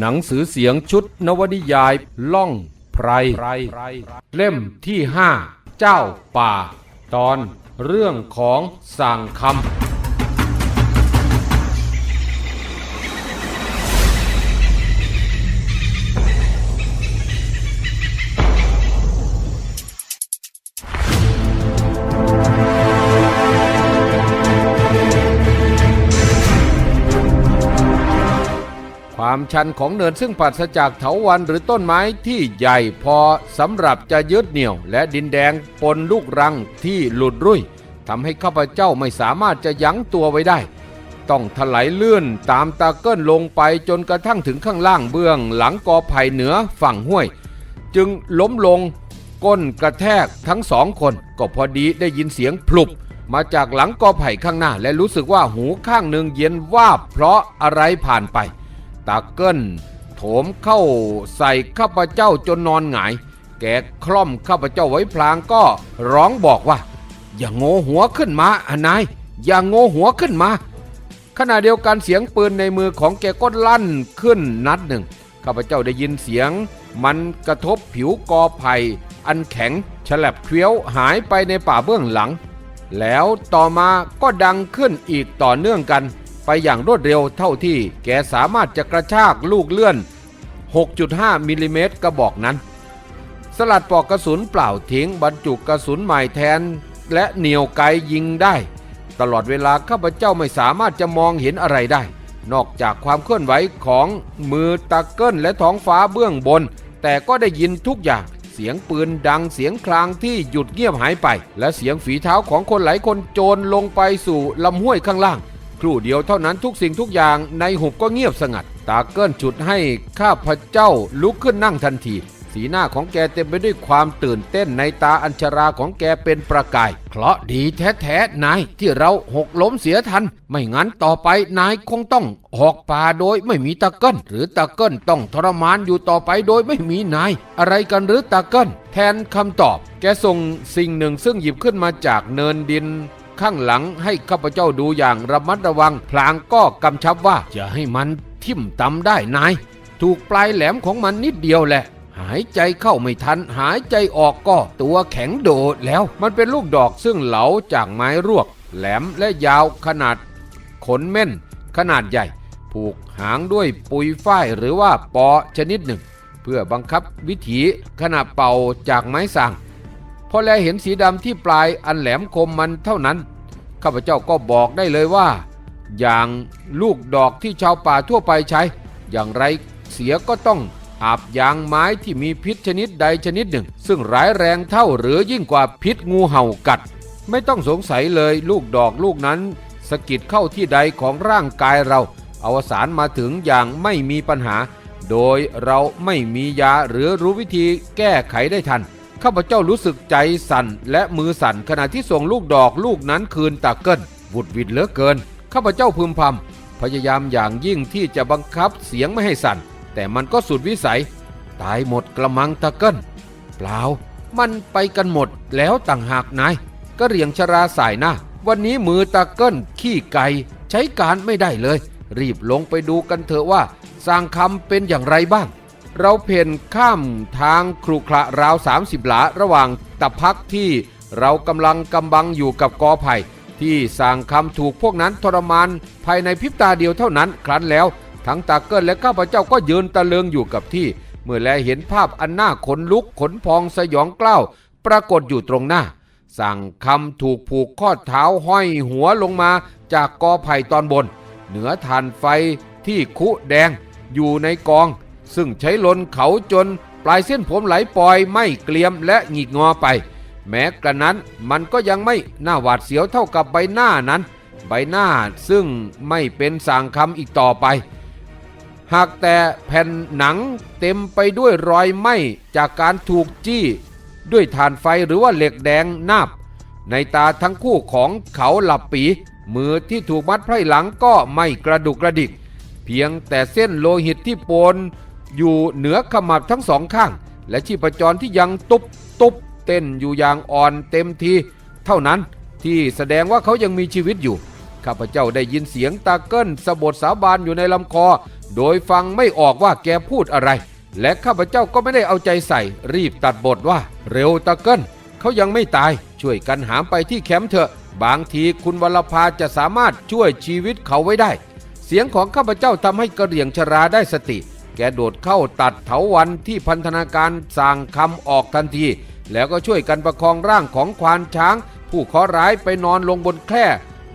หนังสือเสียงชุดนวนิยายล่องไพร เล่มที่ห้าเจ้าป่า ตอนเรื่องของสั่งคำ ความชันของเนินซึ่งปราศจากเถาวันหรือต้นไม้ที่ใหญ่พอสำหรับจะยึดเหนี่ยว และดินแดงปนลูกรังที่หลุดรุ่ยทำให้ข้าพเจ้าไม่สามารถจะยั้งตัวไว้ได้ ต้องถลายเลื่อนตามตาเกิ้ลลงไปจนกระทั่งถึงข้างล่างเบื้องหลังกอไผ่เหนือฝั่งห้วย จึงล้มลงก้นกระแทกทั้งสองคน ก็พอดีได้ยินเสียงพลุบมาจากหลังกอไผ่ข้างหน้า และรู้สึกว่าหูข้างหนึ่งเย็นวาบเพราะอะไรผ่านไป ตาเกิ้ลโถมเข้าใส่ข้าพเจ้าจนนอนหงาย แกคล่อมข้าพเจ้าไว้พลางก็ร้องบอกว่า อย่าโง่หัวขึ้นมาอะนาย อย่าโง่หัวขึ้นมา ขณะเดียวกันเสียงปืนในมือของแกก็ลั่นขึ้นนัดหนึ่งข้าพเจ้าได้ยินเสียง มันกระทบผิวกอไผ่อันแข็งฉลับเคี้ยวหายไปในป่าเบื้องหลัง แล้วต่อมาก็ดังขึ้นอีกต่อเนื่องกัน ไปอย่างรวดเร็วเท่าที่แกสามารถจะกระชากลูกเลื่อน 6.5 มิลลิเมตรกระบอกนั้น สลัดปอกกระสุนเปล่าทิ้งบรรจุกระสุนใหม่แทน และเหนียวไกยิงได้ ตลอดเวลาข้าพเจ้าไม่สามารถจะมองเห็นอะไรได้ นอกจากความเคลื่อนไหวของมือตะเกิลและท้องฟ้าเบื้องบน แต่ก็ได้ยินทุกอย่างเสียงปืนดังเสียงคลางที่หยุดเงียบหายไป และเสียงฝีเท้าของคนหลายคนโจรลงไปสู่ลำห้วยข้างล่าง ครู่เดียวเท่านั้นทุกสิ่งทุกอย่างในหุบก็เงียบสงัด ตาเกิ้ลจุดให้ข้าพเจ้าลุกขึ้นนั่งทันที สีหน้าของแกเต็มไปด้วยความตื่นเต้นในตาอัญชราของแกเป็นประกายเพราะดีแท้ๆนายที่เราหกล้มเสียทัน ไม่งั้นต่อไปนายคงต้องออกป่าโดยไม่มีตาเกิ้ลหรือตาเกิ้ลต้องทรมานอยู่ต่อไปโดยไม่มีนาย อะไรกันหรือตาเกิ้ลแทนคำตอบ แกส่งสิ่งหนึ่งซึ่งหยิบขึ้นมาจากเนินดิน ข้างหลังให้ข้าพเจ้าดูอย่างระมัดระวัง พลางก็กำชับว่าจะให้มันทิ่มตำได้นาย ถูกปลายแหลมของมันนิดเดียวแหละหายใจเข้าไม่ทัน หายใจออกก็ตัวแข็งโดดแล้ว มันเป็นลูกดอกซึ่งเหลาจากไม้รวก แหลมและยาวขนาด ขนเม่น ขนาดใหญ่ ผูกหางด้วยปุยฝ้ายหรือว่าปอชนิดหนึ่ง เพื่อบังคับวิถีขณะเป่าจากไม้สั่ง พอแลเห็นสีดำที่ปลายอันแหลมคมมันเท่านั้น ข้าพเจ้าก็บอกได้เลยว่า อย่างลูกดอกที่ชาวป่าทั่วไปใช้ อย่างไรเสียก็ต้องอาบยางไม้ที่มีพิษชนิดใดชนิดหนึ่ง ซึ่งร้ายแรงเท่าหรือยิ่งกว่าพิษงูเห่ากัด ไม่ต้องสงสัยเลยลูกดอกลูกนั้นสะกิดเข้าที่ใดของร่างกายเราอวสานมาถึงอย่างไม่มีปัญหา โดยเราไม่มียาหรือรู้วิธีแก้ไขได้ทัน ข้าพเจ้ารู้สึกใจสั่นและมือสั่นขณะที่ส่งลูกดอกลูกนั้นคืนตาเกิลวุดวิดเหลือเกิน ข้าพเจ้าพึมพำพยายามอย่างยิ่งที่จะบังคับเสียงไม่ให้สั่น แต่มันก็สุดวิสัย ตายหมดกระมังตาเกิลเปล่า มันไปกันหมดแล้วต่างหากนายก็เรียงชราสายหน้าวันนี้มือตาเกิลขี้ไก่ใช้การไม่ได้เลย รีบลงไปดูกันเถอะว่าสร้างคำเป็นอย่างไรบ้าง เราเพ่นข้ามทางครุขระราว 30 หลาระหว่างตะพักที่เรากำลังกำบังอยู่กับกอไผ่ที่สร้างคำถูกพวกนั้นทรมานภายในพริบตาเดียวเท่านั้น ครั้นแล้ว ทั้งตาเกิลและข้าพเจ้าก็ยืนตะเลืองอยู่กับที่ เมื่อแลเห็นภาพอันน่าขนลุกขนพองสยองกล้าวปรากฏอยู่ตรงหน้า สั่งคำถูกผูกข้อเท้าห้อยหัวลงมาจากกอไผ่ตอนบน เหนือฐานไฟที่คุแดงอยู่ในกอง ซึ่งใช้ลนเขาจนปลายเส้นผมไหลปล่อยไม่เกลียมและหงิกงอไป แม้กระนั้นมันก็ยังไม่น่าหวาดเสียวเท่ากับใบหน้านั้น ใบหน้าซึ่งไม่เป็นสางคำอีกต่อไป หากแต่แผ่นหนังเต็มไปด้วยรอยไหม้จากการถูกจี้ ด้วยถ่านไฟหรือว่าเหล็กแดงนาบ ในตาทั้งคู่ของเขาหลับปีมือที่ถูกมัดไพร่หลังก็ไม่กระดุกกระดิก เพียงแต่เส้นโลหิตที่ปน อยู่เหนือขมับทั้งสองข้าง และชีพจรที่ยังตุบตุบเต้นอยู่อย่างอ่อนเต็มที เท่านั้นที่แสดงว่าเขายังมีชีวิตอยู่ ข้าพเจ้าได้ยินเสียงตาเกิ้ลสะบดสาบานอยู่ในลำคอ โดยฟังไม่ออกว่าแกพูดอะไร และข้าพเจ้าก็ไม่ได้เอาใจใส่ รีบตัดบทว่า เร็วตะเกิลเขายังไม่ตาย ช่วยกันหามไปที่แคมป์เถอะ บางทีคุณวรภาจะสามารถช่วยชีวิตเขาไว้ได้ เสียงของข้าพเจ้าทำให้กระเหรี่ยงชราได้สติ แกโดดเข้าตัดเถาวันที่พันธนาการสั่งคำออกทันที แล้วก็ช่วยกันประคองร่างของควานช้าง ผู้เคราะห์ร้ายไปนอนลงบนแคร่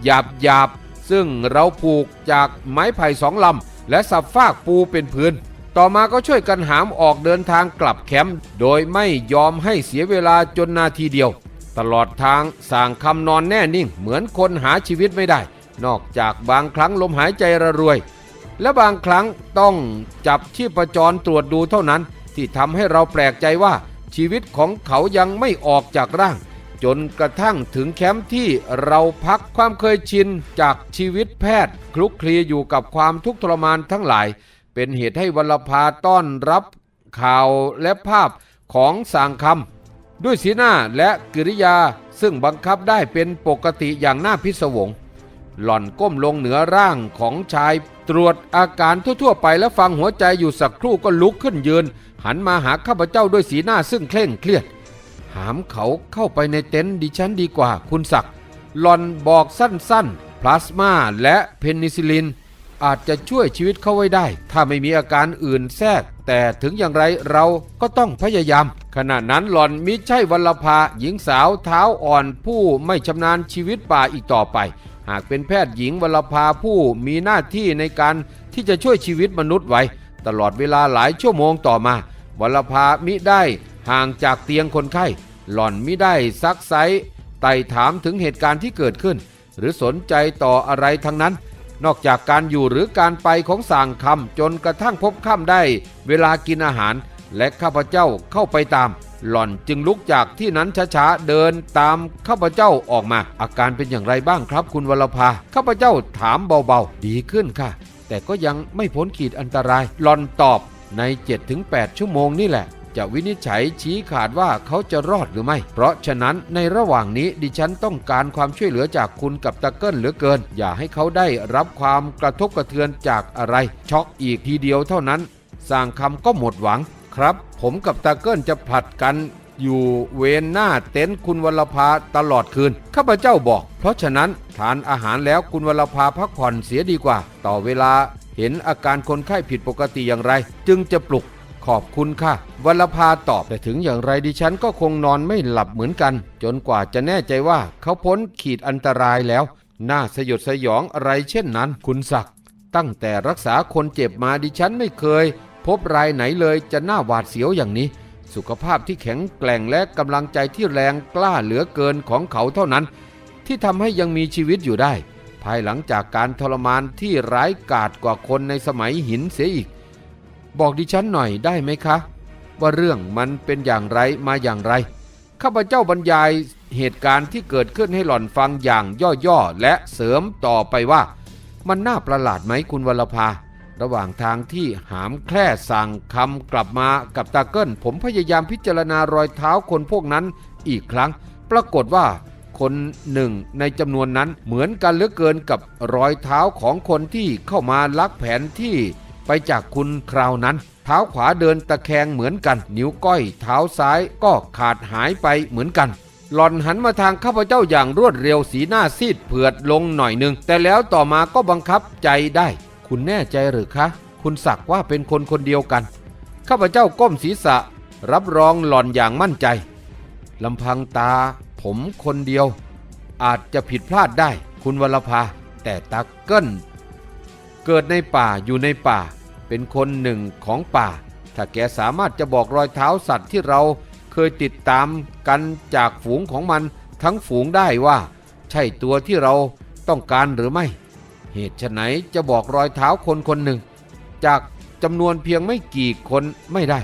หยาบหยาบซึ่งเราผูกจากไม้ไผ่สองลำ และสับฟากปูเป็นพื้น ต่อมาก็ช่วยกันหามออกเดินทางกลับแคมป์โดยไม่ยอมให้เสียเวลาจนนาทีเดียว ตลอดทางสั่งคำนอนแน่นิ่ง เหมือนคนหาชีวิตไม่ได้ นอกจากบางครั้งลมหายใจระรวย และบางครั้งต้องจับชีพจรตรวจดูเท่านั้น ที่ทำให้เราแปลกใจว่าชีวิตของเขายังไม่ออกจากร่าง จนกระทั่งถึงแคมป์ที่เราพักความเคยชินจากชีวิตแพทย์ คลุกคลีอยู่กับความทุกข์ทรมานทั้งหลาย เป็นเหตุให้วัลภาต้อนรับข่าวและภาพของสางคำด้วยสีหน้าและกิริยาซึ่งบังคับได้เป็นปกติอย่างน่าพิศวง หล่อนก้มลงเหนือร่างของชาย ตรวจอาการทั่วๆไปและฟังหัวใจอยู่สักครู่ก็ลุกขึ้นยืน หันมาหาข้าพเจ้าด้วยสีหน้าซึ่งเคร่งเครียด หามเขาเข้าไปในเต็นท์ดิฉันดีกว่าคุณศักดิ์หลอนบอกสั้นๆ พลาสมาและเพนิซิลิน อาจจะช่วยชีวิตเขาไว้ได้ ถ้าไม่มีอาการอื่นแทรก แต่ถึงอย่างไรเราก็ต้องพยายาม ขณะนั้นหลอนมิใช่วัลภาหญิงสาวเท้าอ่อนผู้ไม่ชำนาญชีวิตป่าอีกต่อไป หากเป็นแพทย์หญิงวัลภาผู้มีหน้าที่ในการที่จะช่วยชีวิตมนุษย์ไว้ ตลอดเวลาหลายชั่วโมงต่อมาวัลภามิได้ห่างจากเตียงคนไข้ หล่อนมิได้ซักไซไต่ถามถึงเหตุการณ์ที่เกิดขึ้น หรือสนใจต่ออะไรทั้งนั้น นอกจากการอยู่หรือการไปของสางคำจนกระทั่งพบค่ำได้ เวลากินอาหาร และข้าพเจ้าเข้าไปตาม หล่อนจึงลุกจากที่นั้นช้าๆเดินตามข้าพเจ้าออกมา อาการเป็นอย่างไรบ้างครับ คุณวรภาข้าพเจ้าถามเบาๆ ดีขึ้นค่ะ แต่ก็ยังไม่พ้นขีดอันตรายหล่อนตอบใน 7-8 ชั่วโมงนี่แหละจะวินิจฉัยชี้ขาดว่าเขาจะรอดหรือไม่ เพราะฉะนั้นในระหว่างนี้ดิฉันต้องการความช่วยเหลือจากคุณกับตะเกิลเหลือเกิน อย่าให้เขาได้รับความกระทบกระเทือนจากอะไร ช็อกอีกทีเดียวเท่านั้น สร้างคำก็หมดหวัง ครับ ผมกับตาเกิลจะผลัดกันอยู่เวนหน้าเต็นท์คุณวรภาตลอดคืน ข้าพเจ้าบอก เพราะฉะนั้นทานอาหารแล้วคุณวรภาพักผ่อนเสียดีกว่า ต่อเวลาเห็นอาการคนไข้ผิดปกติอย่างไร จึงจะปลุกขอบคุณค่ะวรภาตอบแต่ถึงอย่างไรดิฉันก็คงนอนไม่หลับเหมือนกัน จนกว่าจะแน่ใจว่าเขาพ้นขีดอันตรายแล้ว น่าสยดสยองอะไรเช่นนั้น คุณศักดิ์ตั้งแต่รักษาคนเจ็บมาดิฉันไม่เคย พบรายไหนเลยจะน่าหวาดเสียวอย่างนี้ สุขภาพที่แข็งแกร่งและกำลังใจที่แรงกล้าเหลือเกินของเขาเท่านั้น ที่ทำให้ยังมีชีวิตอยู่ได้ ภายหลังจากการทรมานที่ร้ายกาจกว่าคนในสมัยหินเสียอีก บอกดิฉันหน่อยได้ไหมคะ ว่าเรื่องมันเป็นอย่างไรมาอย่างไรข้าพเจ้าบรรยายเหตุการณ์ที่เกิดขึ้นให้หล่อนฟังอย่างย่อๆและเสริมต่อไปว่า มันน่าประหลาดไหมคุณวรภา ระหว่างทางที่หามแคร่สั่งคำกลับมากับตาเกิลผมพยายามพิจารณารอยเท้าคนพวกนั้นอีกครั้ง ปรากฏว่าคนหนึ่งในจำนวนนั้นเหมือนกันเหลือเกินกับรอยเท้าของคนที่เข้ามาลักแผนที่ไปจากคุณคราวนั้น เท้าขวาเดินตะแคงเหมือนกัน นิ้วก้อยเท้าซ้ายก็ขาดหายไปเหมือนกันหล่อนหันมาทางข้าพเจ้าอย่างรวดเร็วสีหน้าซีดเผือดลงหน่อยหนึ่งแต่แล้วต่อมาก็บังคับใจได้ คุณแน่ใจหรือคะ คุณสักว่าเป็นคนคนเดียวกัน ข้าพเจ้าก้มศีรษะ รับรองหล่อนอย่างมั่นใจลำพังตา ผมคนเดียว อาจจะผิดพลาดได้ คุณวรภา แต่ตาเกิลเกิดในป่าอยู่ในป่า เป็นคนหนึ่งของป่า ถ้าแกสามารถจะบอกรอยเท้าสัตว์ที่เราเคยติดตามกันจากฝูงของมันทั้งฝูงได้ว่า ใช่ตัวที่เราต้องการหรือไม่ เหตุไฉนจะบอกรอยเท้าคนคนหนึ่ง จากจำนวนเพียงไม่กี่คนไม่ได้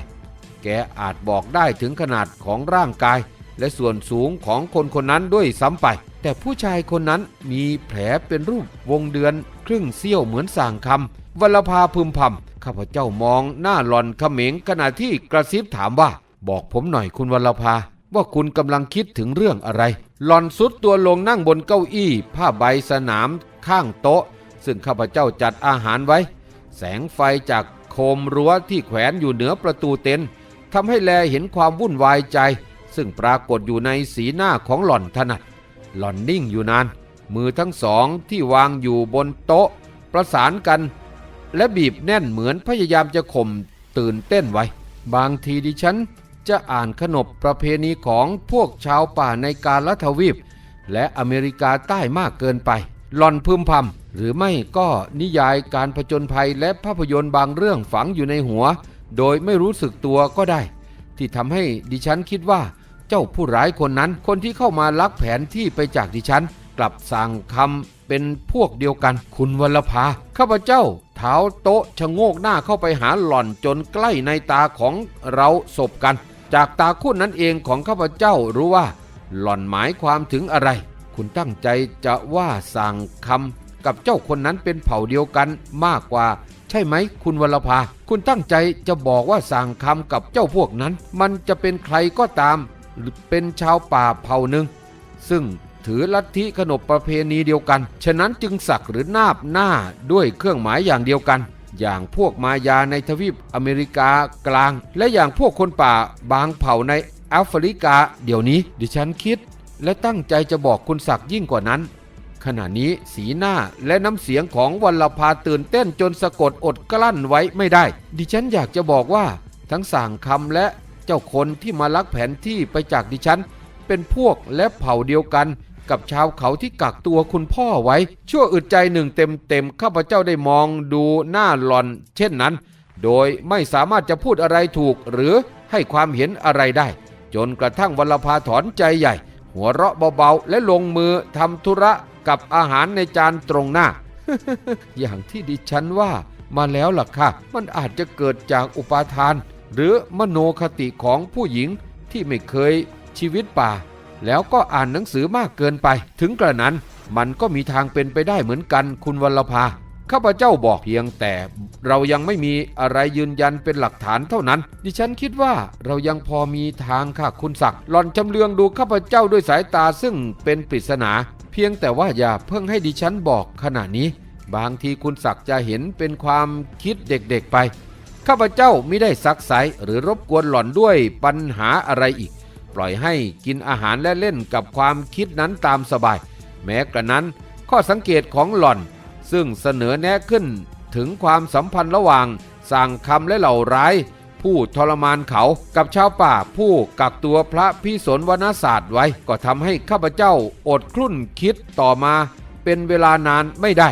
แกอาจบอกได้ถึงขนาดของร่างกาย และส่วนสูงของคนคนนั้นด้วยซ้ำไป แต่ผู้ชายคนนั้นมีแผลเป็นรูปวงเดือน ครึ่งเสี้ยวเหมือนสางคำวลภาพึมพำข้าพเจ้ามองหน้าหลอนเขม็งขณะที่กระซิบถามว่า บอกผมหน่อยคุณวลภาว่าคุณกำลังคิดถึงเรื่องอะไร หลอนสุดตัวลงนั่งบนเก้าอี้ ผ้าใบสนามข้างโต๊ะ ซึ่งข้าพเจ้าจัดอาหารไว้ แสงไฟจากโคมรั้วที่แขวนอยู่เหนือประตูเต็นท์ทำให้แลเห็นความวุ่นวายใจ ซึ่งปรากฏอยู่ในสีหน้าของหล่อนถนัด หล่อนนิ่งอยู่นาน มือทั้งสองที่วางอยู่บนโต๊ะ ประสานกัน และบีบแน่นเหมือนพยายามจะข่มตื่นเต้นไว้ บางทีดิฉันจะอ่านขนบประเพณีของพวกชาวป่าในกาลทวีป และอเมริกาใต้มากเกินไป หลอนพึมพำหรือไม่ก็นิยายการผจญภัยและภาพยนตร์บางเรื่องฝังอยู่ในหัว โดยไม่รู้สึกตัวก็ได้ ที่ทำให้ดิฉันคิดว่า เจ้าผู้ร้ายคนนั้นคนที่เข้ามาลักแผนที่ไปจากดิฉัน กลับสั่งคำเป็นพวกเดียวกัน คุณวรภาข้าพเจ้าเท้าโต๊ะชะโงกหน้าเข้าไปหาหล่อนจนใกล้ในตาของเราสบกัน จากตาคู่นั้นเองของข้าพเจ้ารู้ว่า หล่อนหมายความถึงอะไร คุณตั้งใจจะว่าสั่งคำกับเจ้าคนนั้นเป็นเผ่าเดียวกันมากกว่า ใช่ไหมคุณวรภา คุณตั้งใจจะบอกว่าสั่งคำกับเจ้าพวกนั้น มันจะเป็นใครก็ตาม หรือเป็นชาวป่าเผ่าหนึ่ง ซึ่งถือลัทธิขนบประเพณีเดียวกัน ฉะนั้นจึงสักหรือนาบหน้าด้วยเครื่องหมายอย่างเดียวกัน อย่างพวกมายาในทวีปอเมริกากลาง และอย่างพวกคนป่าบางเผ่าในแอฟริกา เดี๋ยวนี้ ดิฉันคิด และตั้งใจจะบอกคุณศักดิ์ยิ่งกว่านั้น ขณะนี้สีหน้าและน้ำเสียงของวัลภาตื่นเต้นจนสะกดอดกลั้นไว้ไม่ได้ ดิฉันอยากจะบอกว่า ทั้งสั่งคำและเจ้าคนที่มาลักแผนที่ไปจากดิฉัน เป็นพวกและเผ่าเดียวกันกับชาวเขาที่กักตัวคุณพ่อไว้ ชั่วอึดใจหนึ่งเต็มเต็มข้าพเจ้าได้มองดูหน้าหลอน เช่นนั้น โดยไม่สามารถจะพูดอะไรถูก หรือให้ความเห็นอะไรได้ จนกระทั่งวัลภาถอนใจใหญ่ หัวเราะเบาๆ และลงมือทำธุระกับอาหารในจานตรงหน้า อย่างที่ดิฉันว่ามาแล้วล่ะค่ะ มันอาจจะเกิดจากอุปาทาน หรือมโนคติของผู้หญิงที่ไม่เคยชีวิตป่า แล้วก็อ่านหนังสือมากเกินไป ถึงกระนั้นมันก็มีทางเป็นไปได้เหมือนกันคุณวัลภา ข้าพเจ้าบอกเพียงแต่เรายังไม่มีอะไรยืนยันเป็นหลักฐานเท่านั้น ดิฉันคิดว่าเรายังพอมีทางค่ะคุณศักดิ์หล่อนจำเลืองดูข้าพเจ้าด้วยสายตาซึ่งเป็นปริศนา เพียงแต่ว่าอย่าเพิ่งให้ดิฉันบอกขณะนี้ บางทีคุณศักดิ์จะเห็นเป็นความคิดเด็กๆไป ข้าพเจ้าไม่ได้ซักไซหรือรบกวนหล่อนด้วยปัญหาอะไรอีก ปล่อยให้กินอาหารและเล่นกับความคิดนั้นตามสบาย แม้กระนั้น ข้อสังเกตของหล่อน ซึ่งเสนอแนะขึ้นถึงความสัมพันธ์ระหว่างสั่งคำและเหล่าร้าย ผู้ทรมานเขากับชาวป่าผู้กักตัวพระพิสนวนาศาสตร์ไว้ ก็ทำให้ข้าพเจ้าอดคลุ่นคิดต่อมาเป็นเวลานานไม่ได้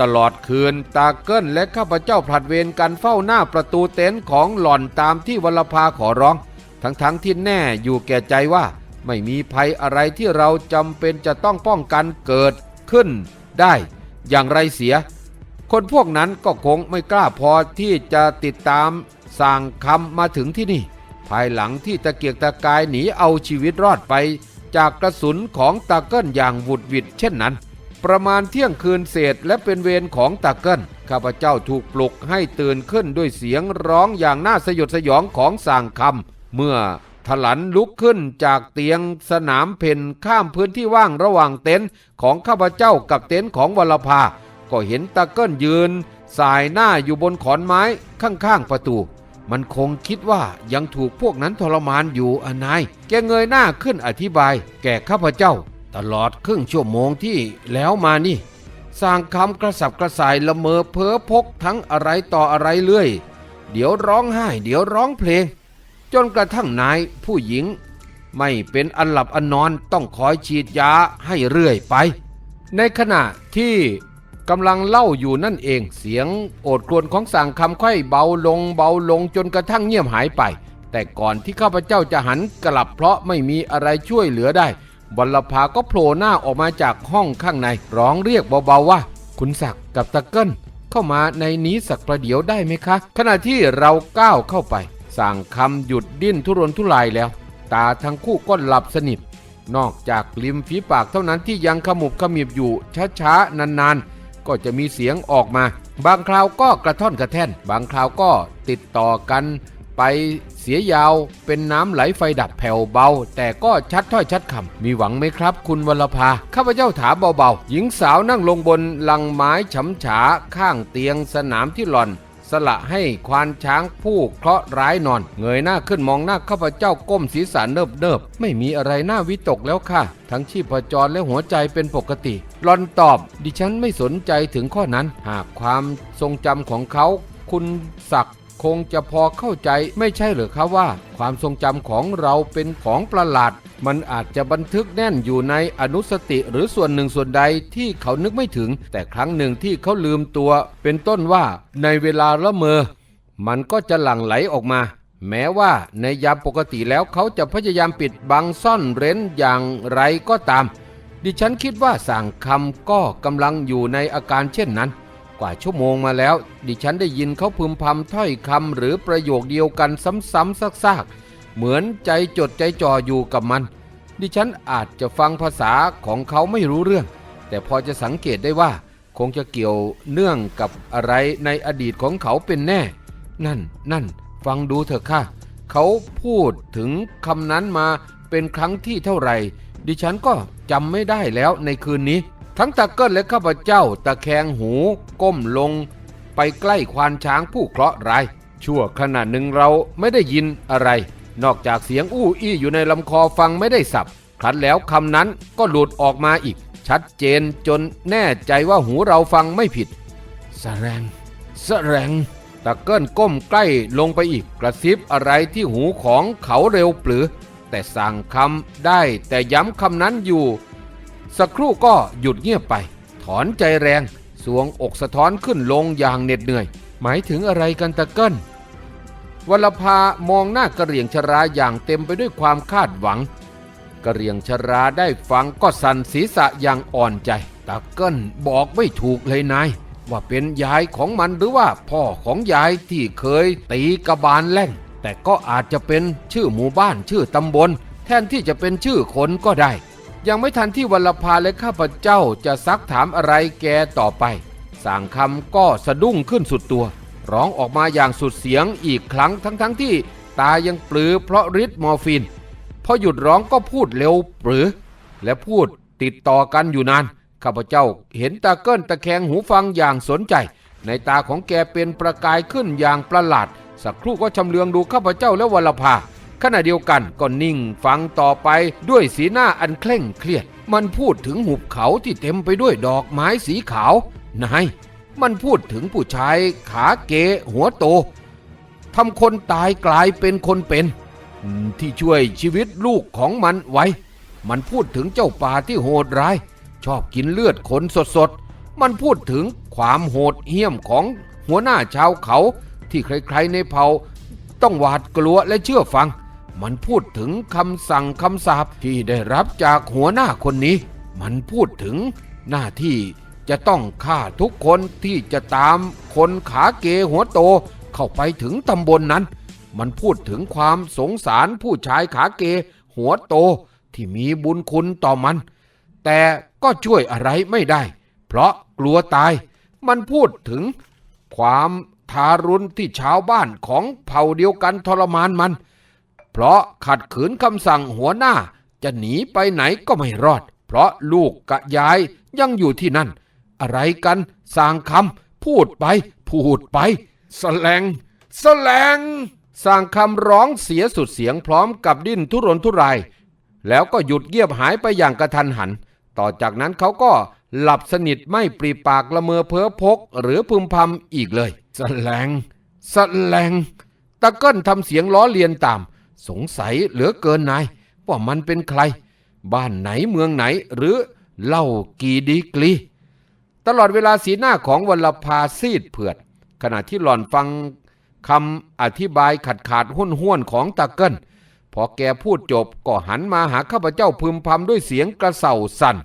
ตลอดคืนตาเกิ้ลและข้าพเจ้าผลัดเวรกันเฝ้าหน้าประตูเต็นท์ของหล่อนตามที่วลภาขอร้อง ทั้งๆทที่แน่อยู่แก่ใจว่า ไม่มีภัยอะไรที่เราจำเป็นจะต้องป้องกันเกิดขึ้นได้ อย่างไรเสีย คนพวกนั้นก็คงไม่กล้าพอที่จะติดตามสั่งคำมาถึงที่นี่ ภายหลังที่ตะเกียกตะกายหนีเอาชีวิตรอดไป จากกระสุนของตาเกิลอย่างหวุดหวิดเช่นนั้น ประมาณเที่ยงคืนเศษและเป็นเวรของตาเกิลข้าพเจ้าถูกปลุกให้ตื่นขึ้นด้วยเสียงร้องอย่างน่าสยดสยองของสั่งคำเมื่อ ถลันลุกขึ้นจากเตียงสนามเพนข้ามพื้นที่ว่างระหว่างเต็นท์ของข้าพเจ้ากับเต็นท์ของวลภา ก็เห็นตาเกิ้ลยืน สายหน้าอยู่บนขอนไม้ข้างๆประตู มันคงคิดว่ายังถูกพวกนั้นทรมานอยู่อนาย แกเงยหน้าขึ้นอธิบาย แก่ข้าพเจ้า ตลอดครึ่งชั่วโมงที่แล้วมานี่สร้างคำกระสับกระส่ายละเมอเพ้อพกทั้งอะไรต่ออะไรเรื่อย เดี๋ยวร้องไห้ เดี๋ยวร้องเพลง จนกระทั่งนายผู้หญิง ไม่เป็นอันหลับอันนอนต้องคอยฉีดยาให้เรื่อยไป ในขณะที่กำลังเล่าอยู่นั่นเองเสียงโอดครวญของสั่งคำค่อยเบาลงเบาลงจนกระทั่งเงียบหายไป แต่ก่อนที่ข้าพเจ้าจะหันกลับเพราะไม่มีอะไรช่วยเหลือได้บรรลภาก็โผล่หน้าออกมาจากห้องข้างใน ร้องเรียกเบาๆว่า คุณศักดิ์กับตะเกิ้ลเข้ามาในนี้สักประเดี๋ยวได้ไหมคะ ขณะที่เราก้าวเข้าไป สั่งคำหยุดดิ้นทุรนทุรายแล้ว ตาทั้งคู่ก็หลับสนิท นอกจากริมฝีปากเท่านั้นที่ยังขมุบขมิบอยู่ช้าๆนานๆ ก็จะมีเสียงออกมา บางคราวก็กระท่อนกระแท่น บางคราวก็ติดต่อกันไปเสียยาวเป็นน้ำไหลไฟดับแผ่วเบา แต่ก็ชัดถ้อยชัดคำมีหวังไหมครับ คุณวรภาข้าพเจ้าถามเบาๆ หญิงสาวนั่งลงบนลังไม้ฉำฉาข้างเตียงสนามที่หล่อน สละให้ควานช้างผู้เคราะห์ร้ายนอน เงยหน้าขึ้นมองหน้าข้าพเจ้าก้มศีรษะเนิบเนิบไม่มีอะไรน่าวิตกแล้วค่ะ ทั้งชีพจรและหัวใจเป็นปกติหลอนตอบ ดิฉันไม่สนใจถึงข้อนั้น หากความทรงจำของเขา คุณศักดิ์ คงจะพอเข้าใจไม่ใช่เหรือคะว่า ความทรงจำของเราเป็นของประหลาด มันอาจจะบันทึกแน่นอยู่ในอนุสติหรือส่วนหนึ่งส่วนใดที่เขานึกไม่ถึง แต่ครั้งหนึ่งที่เขาลืมตัว เป็นต้นว่าในเวลาละเมอ มันก็จะหลั่งไหลออกมา แม้ว่าในยามปกติแล้วเขาจะพยายามปิดบังซ่อนเร้นอย่างไรก็ตาม ดิฉันคิดว่าสั่งคำก็กำลังอยู่ในอาการเช่นนั้น กว่าชั่วโมงมาแล้ว ดิฉันได้ยินเขาพึมพำถ้อยคำหรือประโยคเดียวกันซ้ำๆซากๆ เหมือนใจจดใจจ่ออยู่กับมัน ดิฉันอาจจะฟังภาษาของเขาไม่รู้เรื่อง แต่พอจะสังเกตได้ว่า คงจะเกี่ยวเนื่องกับอะไรในอดีตของเขาเป็นแน่ นั่นนั่น ฟังดูเถอะค่ะ เขาพูดถึงคำนั้นมาเป็นครั้งที่เท่าไหร่ ดิฉันก็จำไม่ได้แล้วในคืนนี้ ทั้งตะเกิลและข้าพเจ้าตะแคงหู ก้มลง ไปใกล้ควานช้างผู้เคราะห์ร้าย ชั่วขณะหนึ่งเราไม่ได้ยินอะไร นอกจากเสียงอู้อี้อยู่ในลำคอฟังไม่ได้สับครั้นแล้วคำนั้นก็หลุดออกมาอีก ชัดเจนจนแน่ใจว่าหูเราฟังไม่ผิดแสรงแสรงตะเกิลก้มใกล้ลงไปอีก กระซิบอะไรที่หูของเขาเร็วปรือ แต่สั่งคำได้แต่ย้ำคำนั้นอยู่ สักครู่ก็หยุดเงียบไป ถอนใจแรง สวงอกสะท้อนขึ้นลงอย่างเหน็ดเหนื่อย หมายถึงอะไรกันตะเกิลวลภามองหน้ากระเหรี่ยงชราอย่างเต็มไปด้วยความคาดหวังกระเหรี่ยงชราได้ฟังก็สั่นศีรษะอย่างอ่อนใจตะเกิลบอกไม่ถูกเลยนายว่าเป็นยายของมันหรือว่าพ่อของยายที่เคยตีกระบาลแล่งแต่ก็อาจจะเป็นชื่อหมู่บ้านชื่อตำบล แทนที่จะเป็นชื่อคนก็ได้ ยังไม่ทันที่วัลภาและข้าพเจ้าจะซักถามอะไรแกต่อไปสางคำก็สะดุ้งขึ้นสุดตัว ร้องออกมาอย่างสุดเสียงอีกครั้งทั้งๆทที่ตายังปลือเพราะฤทธิ์มอร์ฟีน พอหยุดร้องก็พูดเร็วปรือ และพูดติดต่อกันอยู่นาน ข้าพเจ้าเห็นตาเกิ้ลตะแคงหูฟังอย่างสนใจ ในตาของแกเป็นประกายขึ้นอย่างประหลาด สักครู่ก็ชำเลืองดูข้าพเจ้าและวลภา ขณะเดียวกันก็นิ่งฟังต่อไปด้วยสีหน้าอันเคร่งเครียด มันพูดถึงหุบเขาที่เต็มไปด้วยดอกไม้สีขาวนายมันพูดถึงผู้ชายขาเกหัวโตทำคนตายกลายเป็นคนเป็น ที่ช่วยชีวิตลูกของมันไว้ มันพูดถึงเจ้าป่าที่โหดร้าย ชอบกินเลือดคนสดๆ มันพูดถึงความโหดเหี้ยมของหัวหน้าชาวเขาที่ใครๆในเผ่า ต้องหวาดกลัวและเชื่อฟัง มันพูดถึงคำสั่งคำสาปที่ได้รับจากหัวหน้าคนนี้ มันพูดถึงหน้าที่จะต้องฆ่าทุกคนที่จะตามคนขาเกหัวโตเข้าไปถึงตำบลนนั้น มันพูดถึงความสงสารผู้ชายขาเกหัวโตที่มีบุญคุณต่อมัน แต่ก็ช่วยอะไรไม่ได้ เพราะกลัวตาย มันพูดถึง ความทารุณที่ชาวบ้านของเผ่าเดียวกันทรมานมัน เพราะขัดขืนคำสั่งหัวหน้า จะหนีไปไหนก็ไม่รอด เพราะลูกกับยายยังอยู่ที่นั่น อะไรกันสร้างคำพูดไป พูดไปแสลงแสลงสร้างคำร้องเสียสุดเสียงพร้อมกับดิ้นทุรนทุราย แล้วก็หยุดเงียบหายไปอย่างกระทันหัน ต่อจากนั้นเขาก็หลับสนิทไม่ปรีปากละเมอเพ้อพก หรือพึมพำอีกเลยแสลงแสลงตะเกิ้ลทำเสียงล้อเลียนตาม สงสัยเหลือเกินนายว่ามันเป็นใคร บ้านไหนเมืองไหนหรือเล่ากี่ดีกรี ตลอดเวลาสีหน้าของวลภาซีดเผือด ขณะที่หล่อนฟังคำอธิบายขาดขาดห้วนห้วนของตะเกิลพอแกพูดจบก็หันมาหาข้าพเจ้าพึมพำด้วยเสียงกระเส่าสั่น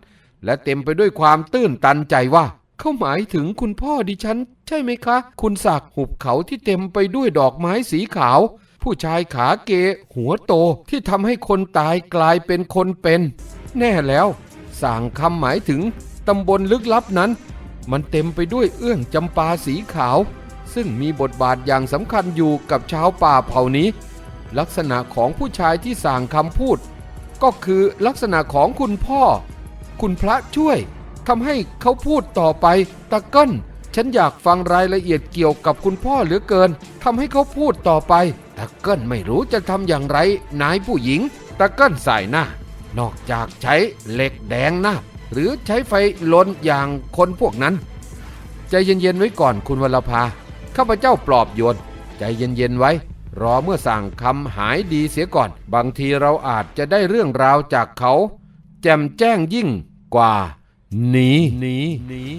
และเต็มไปด้วยความตื้นตันใจว่า เขาหมายถึงคุณพ่อดิฉัน ใช่ไหมคะ คุณศักดิ์หุบเขาที่เต็มไปด้วยดอกไม้สีขาว ผู้ชายขาเกหัวโตที่ทำให้คนตายกลายเป็นคนเป็น แน่แล้ว สั่งคำหมายถึงตำบลลึกลับนั้น มันเต็มไปด้วยเอื้องจำปาสีขาว ซึ่งมีบทบาทอย่างสำคัญอยู่กับชาวป่าเผ่านี้ ลักษณะของผู้ชายที่สั่งคำพูด ก็คือลักษณะของคุณพ่อ คุณพระช่วยทำให้เขาพูดต่อไปตะกิลฉันอยากฟังรายละเอียดเกี่ยวกับคุณพ่อเหลือเกินทำให้เขาพูดต่อไป ตะเกิลไม่รู้จะทำอย่างไรนายผู้หญิง ตะเกิลสายหน้า นอกจากใช้เหล็กแดงหน้า หรือใช้ไฟลนอย่างคนพวกนั้น ใจเย็นๆไว้ก่อนคุณวรภาข้าพเจ้าปลอบโยนใจเย็นๆไว้ รอเมื่อสั่งคำหายดีเสียก่อน บางทีเราอาจจะได้เรื่องราวจากเขา แจ่มแจ้งยิ่งกว่านี้นี้นี้